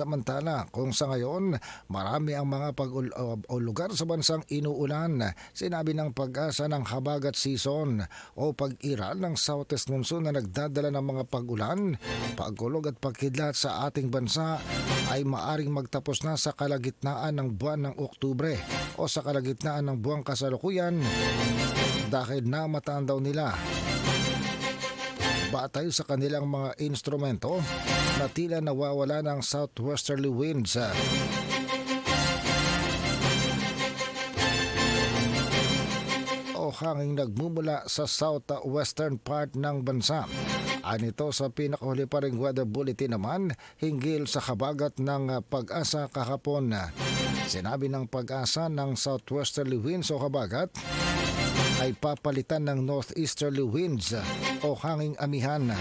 Samantala, kung sa ngayon marami ang mga pag o lugar sa bansang inuulan, sinabi ng pag-asa ng habagat season o pag-iral ng southwest monsoon na nagdadala ng mga pag-ulan, pagkulog at pagkidlat sa ating bansa ay maaring magtapos na sa kalagitnaan ng buwan ng Oktubre o sa kalagitnaan ng buwang kasalukuyan dahil namataan daw nila batay sa kanilang mga instrumento na tila nawawala ng southwesterly winds. o hanging nagmumula sa southwestern part ng bansa. Anito sa pinakahuli pa ring weather bulletin naman hinggil sa kabagat ng pag-asa kahapon. Sinabi ng pag-asa ng southwesterly winds o kabagat ay papalitan ng northeasterly winds o hanging amihan.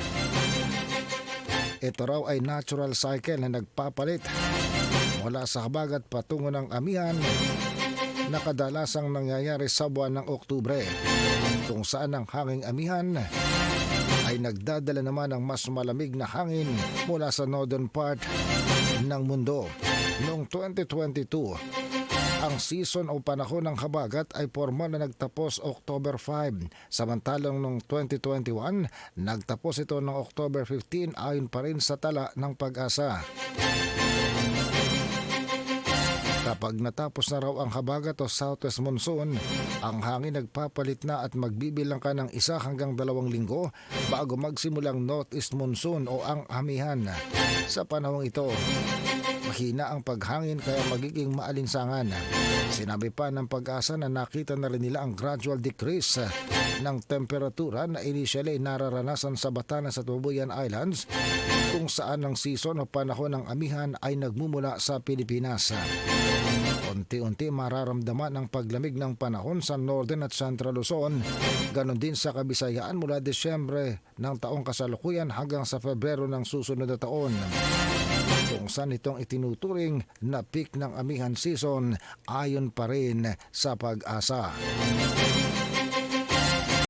Ito raw ay natural cycle na nagpapalit mula sa habagat patungo ng amihan na kadalasang nangyayari sa buwan ng Oktubre kung saan ang hanging amihan ay nagdadala naman ng mas malamig na hangin mula sa northern part ng mundo. Noong 2022, ang season o panahon ng habagat ay formal na nagtapos October 5. Samantalang noong 2021, nagtapos ito noong October 15 ayon pa rin sa tala ng pag-asa. Kapag natapos na raw ang habagat o southwest monsoon, ang hangin nagpapalit na at magbibilang ka ng isa hanggang dalawang linggo bago magsimulang northeast monsoon o ang amihan. Sa panahong ito, mahina ang paghangin kaya magiging maalinsangan. Sinabi pa ng pag-asa na nakita na rin nila ang gradual decrease ng temperatura na initially nararanasan sa Batanes at Babuyan Islands kung saan ang season o panahon ng amihan ay nagmumula sa Pilipinas. Unti-unti mararamdaman ang paglamig ng panahon sa Northern at Central Luzon, ganon din sa Kabisayaan mula Desyembre ng taong kasalukuyan hanggang sa Pebrero ng susunod na taon kung saan itong itinuturing na peak ng amihan season ayon pa rin sa pag-asa.